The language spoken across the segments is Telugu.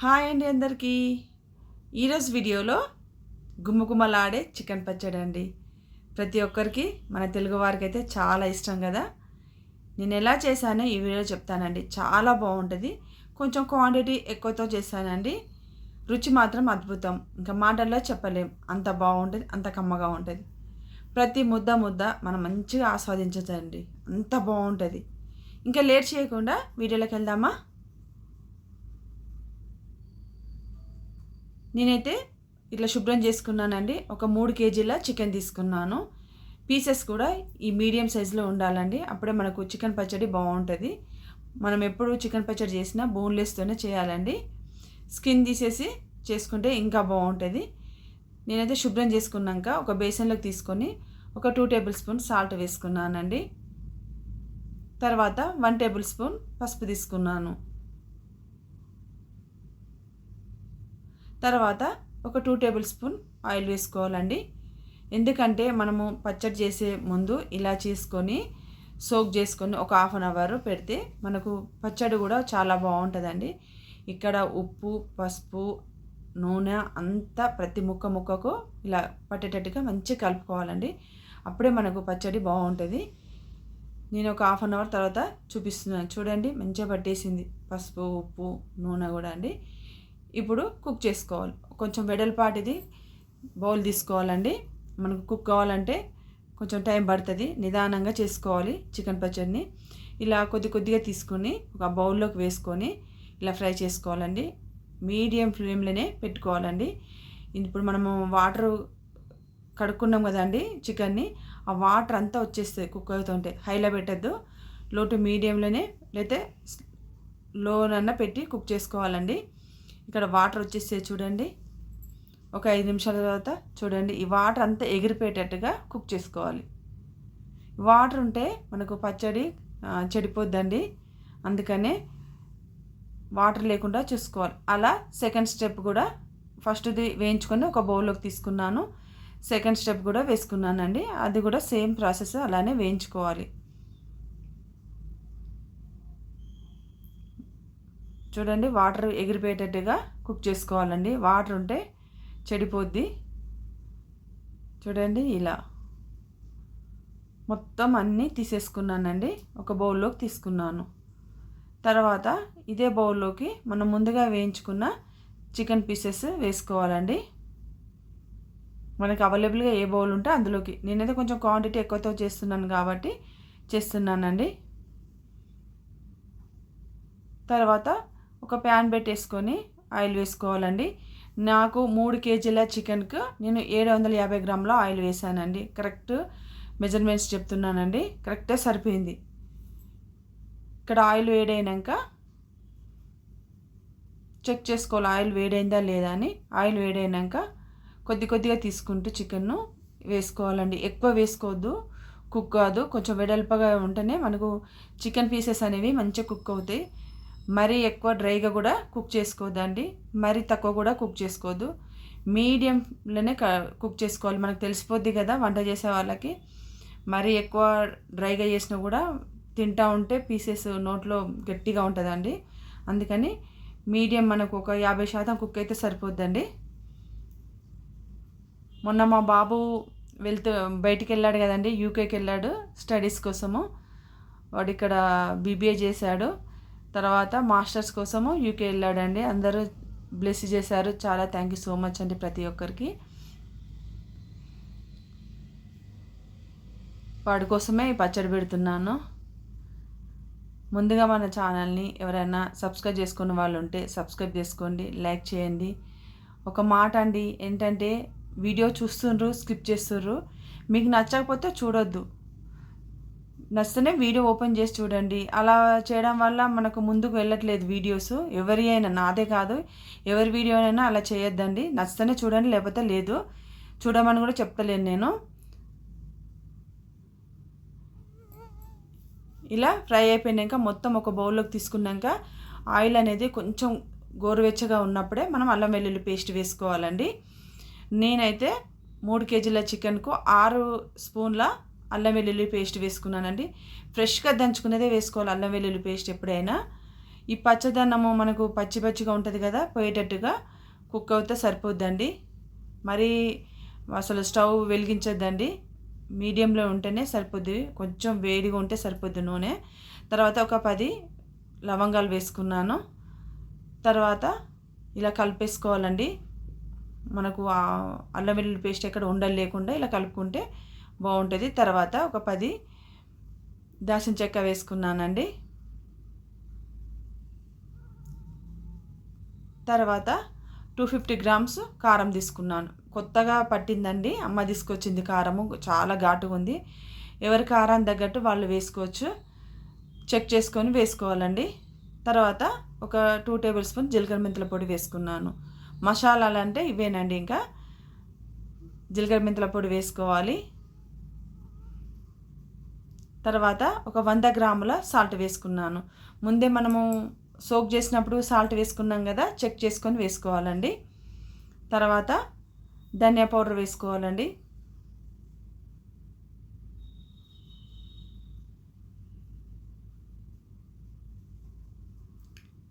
హాయ్ అండి అందరికీ. ఈరోజు వీడియోలో గుమ్మగుమ్మలాడే చికెన్ పచ్చడి అండి. ప్రతి ఒక్కరికి మన తెలుగు వారికి అయితే చాలా ఇష్టం కదా. నేను ఎలా చేశానో ఈ వీడియో చెప్తానండి. చాలా బాగుంటుంది. కొంచెం క్వాంటిటీ ఎక్కువతో చేశానండి రుచి మాత్రం అద్భుతం. ఇంకా మాటల్లో చెప్పలేం. అంత బాగుంటుంది అంత కమ్మగా ఉంటుంది. ప్రతి ముద్ద ముద్ద మనం మంచిగా ఆస్వాదించదండి అంత బాగుంటుంది. ఇంకా లేట్ చేయకుండా వీడియోలోకి వెళ్దామా? నేనైతే ఇట్లా శుభ్రం చేసుకున్నానండి. ఒక మూడు కేజీల చికెన్ తీసుకున్నాను. పీసెస్ కూడా ఈ మీడియం సైజులో ఉండాలండి. అప్పుడే మనకు చికెన్ పచ్చడి బాగుంటుంది. మనం ఎప్పుడు చికెన్ పచ్చడి చేసినా బోన్లెస్తోనే చేయాలండి. స్కిన్ తీసేసి చేసుకుంటే ఇంకా బాగుంటుంది. నేనైతే శుభ్రం చేసుకున్నాక ఒక బేసన్లోకి తీసుకొని ఒక టూ టేబుల్ స్పూన్ సాల్ట్ వేసుకున్నానండి. తర్వాత వన్ టేబుల్ స్పూన్ పసుపు తీసుకున్నాను. తర్వాత ఒక టూ టేబుల్ స్పూన్ ఆయిల్ వేసుకోవాలండి. ఎందుకంటే మనము పచ్చడి చేసే ముందు ఇలా చేసుకొని సోక్ చేసుకొని ఒక హాఫ్ అన్ అవర్ పెడితే మనకు పచ్చడి కూడా చాలా బాగుంటుందండి. ఇక్కడ ఉప్పు పసుపు నూనె అంతా ప్రతి ముక్క ముక్కకు ఇలా పట్టేటట్టుగా మంచిగా కలుపుకోవాలండి. అప్పుడే మనకు పచ్చడి బాగుంటుంది. నేను ఒక హాఫ్ అన్ అవర్ తర్వాత చూపిస్తున్నాను. చూడండి మంచిగా పట్టేసింది. పసుపు ఉప్పు నూనె కూడా అండి. ఇప్పుడు కుక్ చేసుకోవాలి. కొంచెం వెడల్పాటిది బౌల్ తీసుకోవాలండి. మనకు కుక్ కావాలంటే కొంచెం టైం పడుతుంది. నిదానంగా చేసుకోవాలి చికెన్ పచ్చడిని. ఇలా కొద్ది కొద్దిగా తీసుకొని ఒక బౌల్లోకి వేసుకొని ఇలా ఫ్రై చేసుకోవాలండి. మీడియం ఫ్లేమ్లోనే పెట్టుకోవాలండి. ఇప్పుడు మనము వాటర్ కడుక్కున్నాం కదండి చికెన్ని. ఆ వాటర్ అంతా వచ్చేస్తుంది కుక్ అవుతుంటే. హైలో పెట్టద్దు. లో టు మీడియంలోనే లేతే లోనన్నా పెట్టి కుక్ చేసుకోవాలండి. ఇక్కడ వాటర్ వచ్చేస్తే చూడండి. ఒక ఐదు నిమిషాల తర్వాత చూడండి ఈ వాటర్ అంతా ఎగిరిపోయేటట్టుగా కుక్ చేసుకోవాలి. వాటర్ ఉంటే మనకు పచ్చడి చెడిపోద్దండి. అందుకనే వాటర్ లేకుండా చూసుకోవాలి. అలా సెకండ్ స్టెప్ కూడా ఫస్ట్ది వేయించుకొని ఒక బౌల్లోకి తీసుకున్నాను. సెకండ్ స్టెప్ కూడా వేసుకున్నానండి. అది కూడా సేమ్ ప్రాసెస్ అలానే వేయించుకోవాలి. చూడండి వాటర్ ఎగిరిపోయేటట్టుగా కుక్ చేసుకోవాలండి. వాటర్ ఉంటే చెడిపోద్ది. చూడండి ఇలా. మొత్తం అన్నీ తీసేసుకున్నానండి. ఒక బౌల్లోకి తీసుకున్నాను. తర్వాత ఇదే బౌల్లోకి మనం ముందుగా వేయించుకున్న చికెన్ పీసెస్ వేసుకోవాలండి. మనకి అవైలబుల్గా ఏ బౌల్ ఉంటే అందులోకి. నేనైతే కొంచెం క్వాంటిటీ ఎక్కువతో చేస్తున్నాను కాబట్టి చేస్తున్నానండి. తర్వాత ఒక ప్యాన్ పెట్టేసుకొని ఆయిల్ వేసుకోవాలండి. నాకు మూడు కేజీల చికెన్కు నేను ఏడు వందల యాభై గ్రాముల ఆయిల్ వేసానండి. కరెక్ట్ మెజర్మెంట్స్ చెప్తున్నానండి. కరెక్టే సరిపోయింది. ఇక్కడ ఆయిల్ వేడైనాక చెక్ చేసుకోవాలి ఆయిల్ వేడైందా లేదా అని. ఆయిల్ వేడైనాక కొద్ది కొద్దిగా తీసుకుంటూ చికెన్ను వేసుకోవాలండి. ఎక్కువ వేసుకోవద్దు. కుక్ కాదు. కొంచెం వెడల్పగా ఉంటేనే మనకు చికెన్ పీసెస్ అనేవి మంచిగా కుక్ అవుతాయి. మరీ ఎక్కువ డ్రైగా కూడా కుక్ చేసుకోవద్దండి మరీ తక్కువ కూడా కుక్ చేసుకోవద్దు మీడియంలోనే కుక్ చేసుకోవాలి. మనకు తెలిసిపోద్ది కదా వంట చేసే వాళ్ళకి. మరీ ఎక్కువ డ్రైగా చేసినా కూడా తింటా ఉంటే పీసెస్ నోట్లో గట్టిగా ఉంటుందండి. అందుకని మీడియం మనకు ఒక యాభై శాతం కుక్ అయితే సరిపోద్దండి. మొన్న మా బాబు వెళ్తూ బయటికి వెళ్ళాడు కదండి యూకేకి వెళ్ళాడు స్టడీస్ కోసము. వాడు ఇక్కడ బీబీఏ చేశాడు. తర్వాత మాస్టర్స్ కోసము యూకే వెళ్ళాడండి. అందరూ బ్లెస్ చేశారు. చాలా థ్యాంక్ యూ సో మచ్ అండి ప్రతి ఒక్కరికి. వాడి కోసమే పచ్చడి పెడుతున్నాను. ముందుగా మన ఛానల్ని ఎవరైనా సబ్స్క్రైబ్ చేసుకున్న వాళ్ళు ఉంటే సబ్స్క్రైబ్ చేసుకోండి లైక్ చేయండి. ఒక మాట అండి ఏంటంటే వీడియో చూస్తుండ్రు స్కిప్ చేస్తుండ్రు. మీకు నచ్చకపోతే చూడొద్దు. నచ్చితేనే వీడియో ఓపెన్ చేసి చూడండి. అలా చేయడం వల్ల మనకు ముందుకు వెళ్ళట్లేదు వీడియోస్. ఎవరి అయినా నాదే కాదు ఎవరి వీడియో అయినా అలా చేయొద్దండి. నచ్చితేనే చూడండి లేకపోతే లేదు. చూడమని కూడా చెప్తలేను నేను. ఇలా ఫ్రై అయిపోయినాక మొత్తం ఒక బౌల్లోకి తీసుకున్నాక ఆయిల్ అనేది కొంచెం గోరువెచ్చగా ఉన్నప్పుడే మనం అల్లం వెల్లుల్లి పేస్ట్ వేసుకోవాలండి. నేనైతే మూడు కేజీల చికెన్కు ఆరు స్పూన్ల అల్లం వెల్లుల్లి పేస్ట్ వేసుకున్నానండి. ఫ్రెష్గా దంచుకునేదే వేసుకోవాలి అల్లం వెల్లుల్లి పేస్ట్ ఎప్పుడైనా. ఈ పచ్చదన్నము మనకు పచ్చి పచ్చిగా ఉంటుంది కదా పోయేటట్టుగా కుక్ అవుతే సరిపోద్దండి. మరి అసలు స్టవ్ వెలిగించొద్దండి. మీడియంలో ఉంటేనే సరిపోద్ది కొంచెం వేడిగా ఉంటే సరిపోద్ది నూనె. తర్వాత ఒక పది లవంగాలు వేసుకున్నాను. తర్వాత ఇలా కలిపేసుకోవాలండి. మనకు అల్లం వెల్లుల్లి పేస్ట్ ఎక్కడ ఉండలు లేకుండా ఇలా కలుపుకుంటే బాగుంటుంది. తర్వాత ఒక పది దాసిన చెక్క వేసుకున్నానండి. తర్వాత టూ ఫిఫ్టీ గ్రామ్స్ కారం తీసుకున్నాను. కొత్తగా పట్టిందండి. అమ్మ తీసుకొచ్చింది కారము. చాలా ఘాటుగా ఉంది. ఎవరి కారం తగ్గట్టు వాళ్ళు వేసుకోవచ్చు. చెక్ చేసుకొని వేసుకోవాలండి. తర్వాత ఒక టూ టేబుల్ స్పూన్ జీలకర్ర మెంతుల పొడి వేసుకున్నాను. మసాలాలు అంటే ఇవేనండి ఇంకా. జీలకర్ర మెంతుల పొడి వేసుకోవాలి. తర్వాత ఒక వంద గ్రాముల సాల్ట్ వేసుకున్నాను. ముందే మనము సోక్ చేసినప్పుడు సాల్ట్ వేసుకున్నాం కదా చెక్ చేసుకొని వేసుకోవాలండి. తర్వాత ధనియా పౌడర్ వేసుకోవాలండి.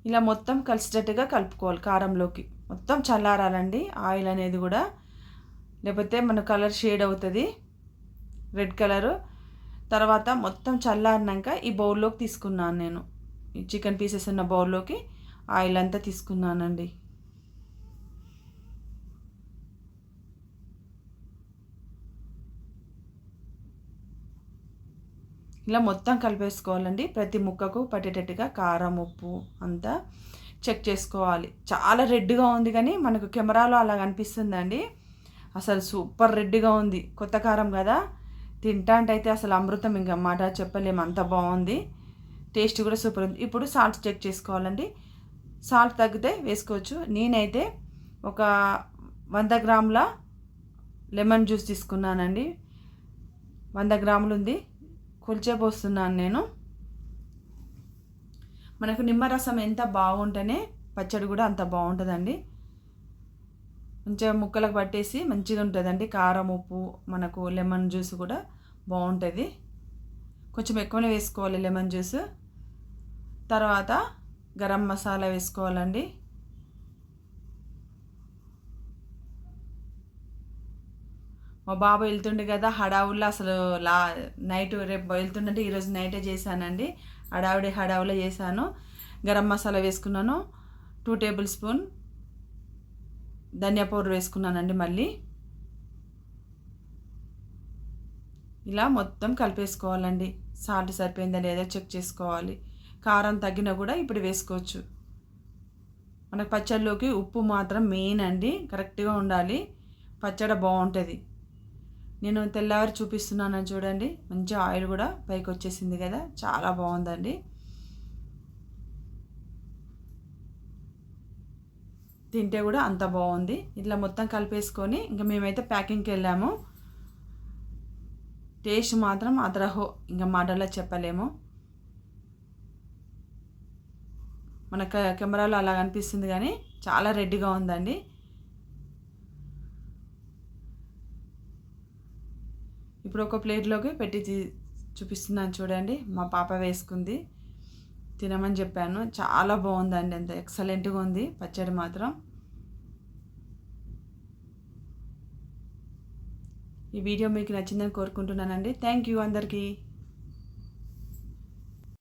ఇలా మొత్తం కలిసేటట్టుగా కలుపుకోవాలి కారంలోకి. మొత్తం చల్లారాలండి ఆయిల్ అనేది కూడా. లేకపోతే మన కలర్ షేడ్ అవుతుంది. Red colour. తర్వాత మొత్తం చల్లారినాక ఈ బౌల్లోకి తీసుకున్నాను నేను. ఈ చికెన్ పీసెస్ ఉన్న బౌల్లోకి ఆయిల్ అంతా తీసుకున్నానండి. ఇలా మొత్తం కలిపేసుకోవాలండి. ప్రతి ముక్కకు పట్టేటట్టుగా కారం ఉప్పు అంతా చెక్ చేసుకోవాలి. చాలా రెడ్గా ఉంది కానీ మనకు కెమెరాలో అలా కనిపిస్తుందండి. అసలు సూపర్ రెడ్గా ఉంది. కొత్త కారం కదా. తింటా అంటే అయితే అసలు అమృతం ఇంకా మాట చెప్పలేము. అంత బాగుంది. టేస్ట్ కూడా సూపర్ ఉంది. ఇప్పుడు సాల్ట్ చెక్ చేసుకోవాలండి. సాల్ట్ తగ్గితే వేసుకోవచ్చు. నేనైతే ఒక వంద గ్రాముల లెమన్ జ్యూస్ తీసుకున్నానండి. వంద గ్రాములు ఉంది. కొలిచే పోస్తున్నాను నేను. మనకు నిమ్మరసం ఎంత బాగుంటేనే పచ్చడి కూడా అంత బాగుంటుందండి. మంచిగా ముక్కలకు పట్టేసి మంచిగా ఉంటుందండి. కారం ఉప్పు మనకు లెమన్ జ్యూస్ కూడా బాగుంటుంది. కొంచెం ఎక్కువనే వేసుకోవాలి లెమన్ జ్యూస్. తర్వాత గరం మసాలా వేసుకోవాలండి. మా బాబు వెళ్తుండే కదా హడావుల్లో అసలు లా నైట్ రేపు వెళ్తుండంటే ఈరోజు నైటే చేశానండి. హడావుడి హడావులో చేశాను. గరం మసాలా వేసుకున్నాను. టూ టేబుల్ స్పూన్ ధనియా పౌడర్ వేసుకున్నానండి మళ్ళీ. ఇలా మొత్తం కలిపేసుకోవాలండి. సాల్ట్ సరిపోయిందా లేదా చెక్ చేసుకోవాలి. కారం తగ్గినా కూడా ఇప్పుడు వేసుకోవచ్చు. మనకు పచ్చడిలోకి ఉప్పు మాత్రం మెయిన్ అండి. కరెక్ట్గా ఉండాలి. పచ్చడి బాగుంటుంది. నేను తెల్లవారి చూపిస్తున్నాను చూడండి. మంచి ఆయిల్ కూడా పైకి వచ్చేసింది కదా. చాలా బాగుందండి. తింటే కూడా అంత బాగుంది. ఇట్లా మొత్తం కలిపేసుకొని ఇంకా మేమైతే ప్యాకింగ్కి వెళ్ళాము. టేస్ట్ మాత్రం అదరహో ఇంకా మాటల్లో చెప్పలేము. మన కెమెరాలో అలా కనిపిస్తుంది కానీ చాలా రెడ్డిగా ఉందండి. ఇప్పుడు ఒక ప్లేట్లోకి పెట్టి చూపిస్తున్నాను చూడండి. మా పాప వేసుకుంది. తినమని చెప్పాను. చాలా బాగుందండి. అంత ఎక్సలెంట్గా ఉంది. పచ్చడి మాత్రం. ఈ వీడియో మీకు నచ్చిందని కోరుకుంటున్నానండి. థ్యాంక్ యూ అందరికీ.